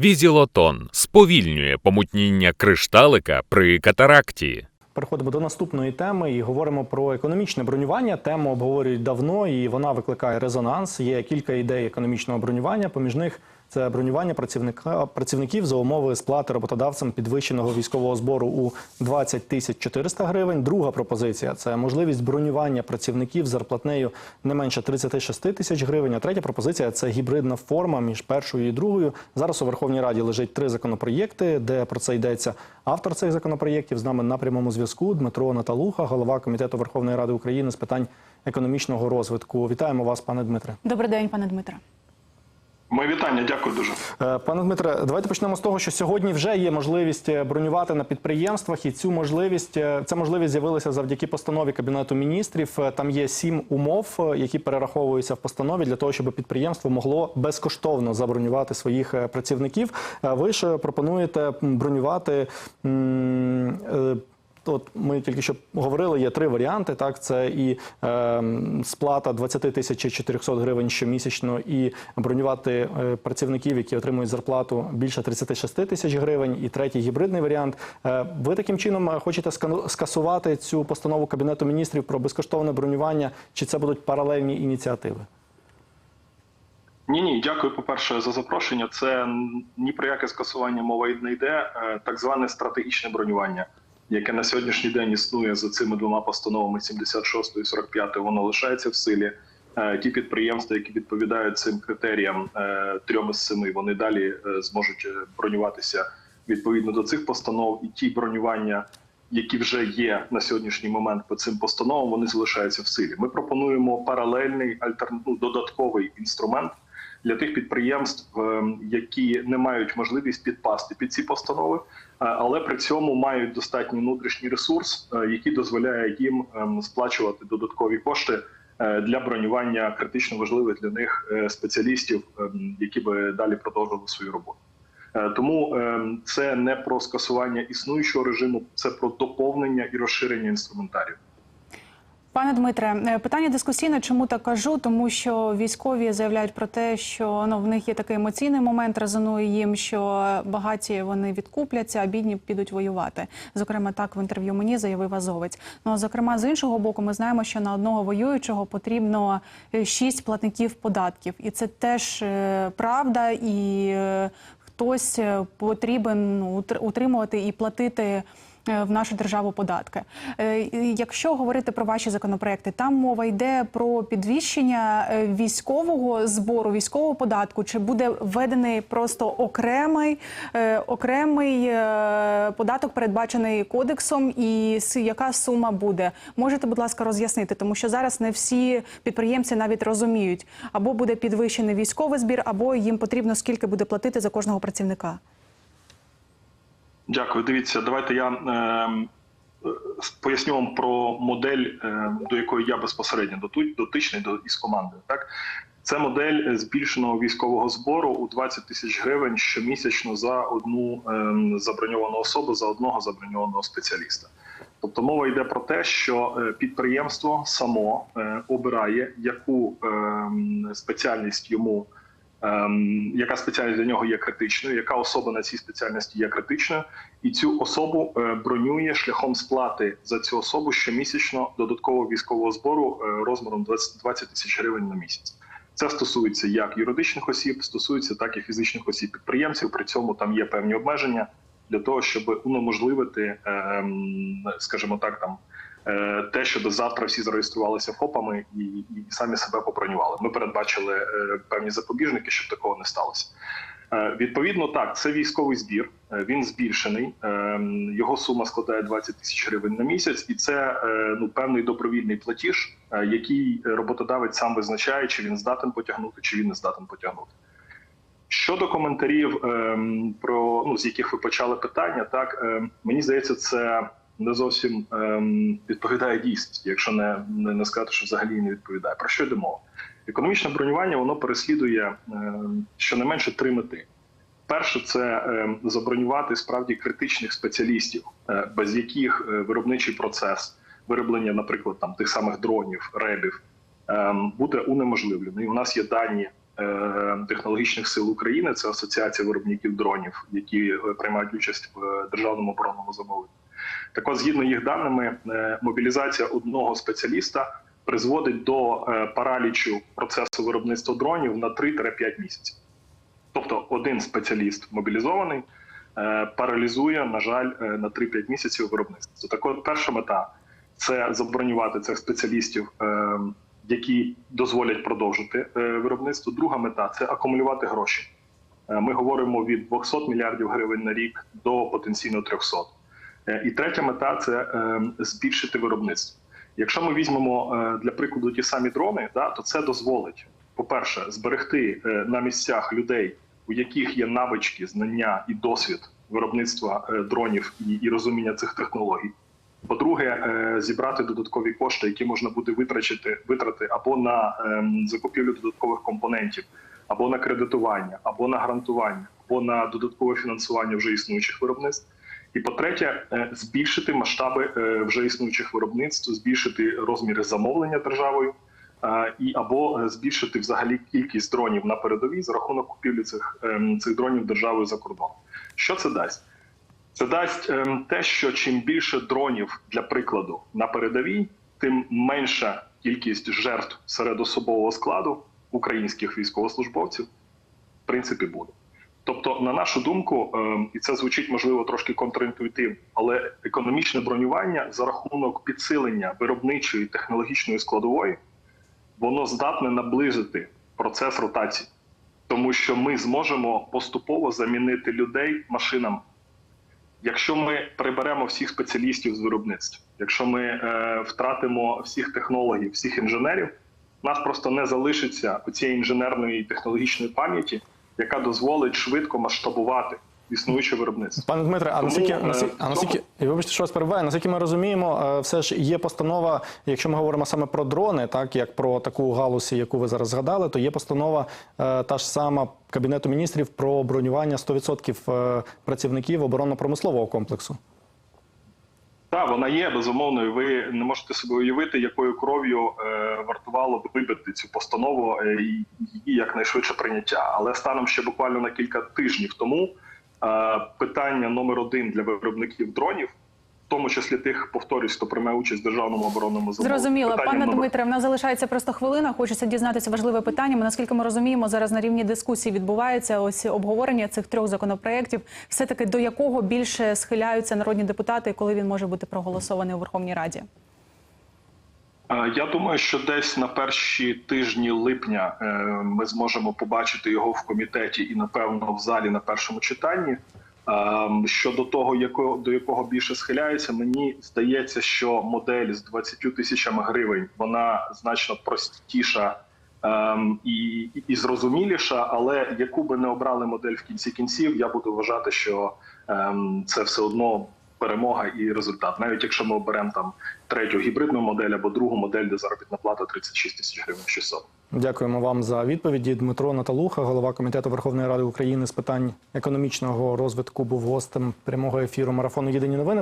Візілотон сповільнює помутніння кришталика при катаракті. Переходимо до наступної теми і говоримо про економічне бронювання. Тему обговорюють давно, і вона викликає резонанс. Є кілька ідей економічного бронювання. Поміж них це бронювання працівника працівників за умови сплати роботодавцям підвищеного військового збору у 20 тисяч 400 гривень. Друга пропозиція це можливість бронювання працівників зарплатнею не менше 36 тисяч гривень. А третя пропозиція це гібридна форма між першою і другою. Зараз у Верховній Раді лежить три законопроєкти, де про це йдеться. Автор цих законопроєктів з нами на прямому зв'язку Дмитро Наталуха, голова комітету Верховної Ради України з питань економічного розвитку. Вітаємо вас, пане Дмитре. Добрий день, пане Дмитре. Моє вітання, дякую дуже. Е, Пане Дмитре, давайте почнемо з того, що сьогодні вже є можливість е, бронювати на підприємствах, і цю можливість е, ця можливість з'явилася завдяки постанові кабінету міністрів. Там є сім умов, які перераховуються в постанові для того, щоб підприємство могло безкоштовно забронювати своїх працівників. Ви ж пропонуєте бронювати. Е, От ми тільки що говорили, є три варіанти. Так, це і е, сплата 20 тисяч 400 гривень щомісячно, і бронювати е, працівників, які отримують зарплату більше 36 тисяч гривень. І третій гібридний варіант. Е, ви таким чином е, хочете скасувати цю постанову кабінету міністрів про безкоштовне бронювання? Чи це будуть паралельні ініціативи? Ні, ні, дякую. По перше, за запрошення. Це ні про яке скасування мова не йде. Е, Так зване стратегічне бронювання, яке на сьогоднішній день існує за цими двома постановами 76 і 45, воно лишається в силі. Е, Ті підприємства, які відповідають цим критеріям е, трьом із семи, вони далі е, зможуть бронюватися відповідно до цих постанов. І ті бронювання, які вже є на сьогоднішній момент по цим постановам, вони залишаються в силі. Ми пропонуємо паралельний альтерн... ну, додатковий інструмент для тих підприємств, е, які не мають можливість підпасти під ці постанови, е, але при цьому мають достатній внутрішній ресурс, е, який дозволяє їм сплачувати додаткові кошти для бронювання критично важливих для них спеціалістів, які би далі продовжували свою роботу. Тому це не про скасування існуючого режиму, це про доповнення і розширення інструментарію. Пане Дмитре, е, питання дискусійне. Чому так кажу? Тому що військові заявляють про те, що ну в них є такий емоційний момент, резонує їм, що багаті вони відкупляться, а бідні підуть воювати. Зокрема, так в інтерв'ю мені заявив Азовець. Ну а зокрема, з іншого боку, ми знаємо, що на одного воюючого потрібно е, шість платників податків, і це теж е, правда, і хтось потрібен ну, утр- утримувати і платити в нашу державу податки. Е, Якщо говорити про ваші законопроекти, там мова йде про підвищення е, військового збору, військового податку, чи буде введений просто окремий, е, окремий е, податок, передбачений кодексом, і яка сума буде? Можете, будь ласка, роз'яснити, тому що зараз не всі підприємці навіть розуміють, або буде підвищений військовий збір, або їм потрібно скільки буде платити за кожного працівника. Дякую. Дивіться, давайте я е, поясню вам про модель, е, до якої я безпосередньо дотичний до із командою. Так, це модель е, збільшеного військового збору у 20 тисяч гривень щомісячно за одну ем, заброньовану особу, за одного заброньованого спеціаліста. Тобто мова йде про те, що е, підприємство само е, обирає, яку ем, спеціальність йому яка спеціальність для нього є критичною, яка особа на цій спеціальності є критичною, і цю особу е, бронює шляхом сплати за цю особу щомісячно додаткового військового збору е, розміром 20 20 тисяч гривень на місяць. Це стосується як юридичних осіб, стосується так і фізичних осіб підприємців. При цьому там є певні обмеження для того, щоб унеможливити, ем, скажімо так, там е, те, щоб завтра всі зареєструвалися ФОПами і, і самі себе побронювали. Ми передбачили е, певні запобіжники, щоб такого не сталося. Е, Відповідно, так, це військовий збір. Він збільшений. Його сума складає 20 тисяч гривень на місяць, і це ну певний добровільний платіж, який роботодавець сам визначає, чи він здатен потягнути, чи він не здатен потягнути. Щодо коментарів, ем, про ну з яких ви почали питання, так ем, мені здається, це не зовсім ем, відповідає дійсності, якщо не, не, не сказати, що взагалі не відповідає. Про що йде мова? Економічне бронювання воно переслідує ем, щонайменше три мети. Перше, це ем, забронювати справді критичних спеціалістів, е, без яких е, виробничий процес вироблення, наприклад, там тих самих дронів, ребів, ем, буде унеможливлений. У нас є дані е, технологічних сил України. Це асоціація виробників дронів, які е, приймають участь в е, державному оборонному замовленні. Так от, згідно їх даними, е, мобілізація одного спеціаліста призводить до е, паралічу процесу виробництва дронів на 3-5 місяців. Тобто, один спеціаліст мобілізований е, паралізує, на жаль, на 3-5 місяців виробництво. Так от, перша мета це забронювати цих спеціалістів, які дозволять продовжити виробництво. Друга мета це акумулювати гроші. Ми говоримо від 200 мільярдів гривень на рік до потенційно 300. Е, І третя мета це е, збільшити виробництво. Якщо ми візьмемо е, для прикладу ті самі дрони, то це дозволить, по-перше, зберегти на місцях людей, у яких є навички, знання і досвід виробництва дронів і, розуміння цих технологій. По-друге, зібрати додаткові кошти, які можна буде витрачити витрати або на ем, закупівлю додаткових компонентів, або на кредитування, або на грантування, або на додаткове фінансування вже існуючих виробництв. І по-третє, е, збільшити масштаби е, вже існуючих виробництв, збільшити розміри замовлення державою е, і або збільшити взагалі кількість дронів на передовій за рахунок купівлі цих, ем, цих дронів державою за кордон. Що це дасть? Це дасть ем, те, що чим більше дронів для прикладу на передовій, тим менша кількість жертв серед особового складу українських військовослужбовців, в принципі, буде. Тобто, на нашу думку, ем, і це звучить можливо трошки контрінтуїтивно, але економічне бронювання за рахунок підсилення виробничої технологічної складової, воно здатне наблизити процес ротації, тому що ми зможемо поступово замінити людей машинами. Якщо ми приберемо всіх спеціалістів з виробництва, якщо ми е, втратимо всіх технологів, всіх інженерів, нас просто не залишиться цієї інженерної і технологічної пам'яті, яка дозволить швидко масштабувати існуюче виробництво. Пане Дмитре, а наскільки, е, наскільки, а наскільки і вибачте, що вас перебуває, наскільки ми розуміємо, е, все ж є постанова, якщо ми говоримо саме про дрони, так як про таку галузь, яку ви зараз згадали, то є постанова е, та ж сама Кабінету міністрів про бронювання 100% е, працівників оборонно-промислового комплексу. Так, вона є безумовно. і Ви не можете собі уявити, якою кров'ю е, вартувало б вибити цю постанову е, і її якнайшвидше прийняття. Але станом ще буквально на кілька тижнів тому е, питання номер один для виробників дронів, в тому числі тих, повторюсь, хто приймає участь в державному оборонному замовленні. Зрозуміло, Питання пане номер- Дмитре. В нас залишається просто хвилина. Хочеться дізнатися важливе питання. Ми, Наскільки ми розуміємо, зараз на рівні дискусії відбувається ось обговорення цих трьох законопроєктів. Все таки до якого більше схиляються народні депутати, і коли він може бути проголосований у Верховній Раді? Я думаю, що десь на перші тижні липня е, ми зможемо побачити його в комітеті і напевно в залі на першому читанні. Е, Щодо того, якого до якого більше схиляється, мені здається, що модель з 20 тисячами гривень вона значно простіша ем, і- і зрозуміліша. Але яку би не обрали модель в кінці кінців, я буду вважати, що ем, це все одно перемога і результат. Навіть якщо ми оберемо там третю гібридну модель або другу модель, де заробітна плата 36 тисяч гривень 600. Дякуємо вам за відповіді. Дмитро Наталуха, голова комітету Верховної Ради України з питань економічного розвитку, був гостем прямого ефіру марафону Єдині новини.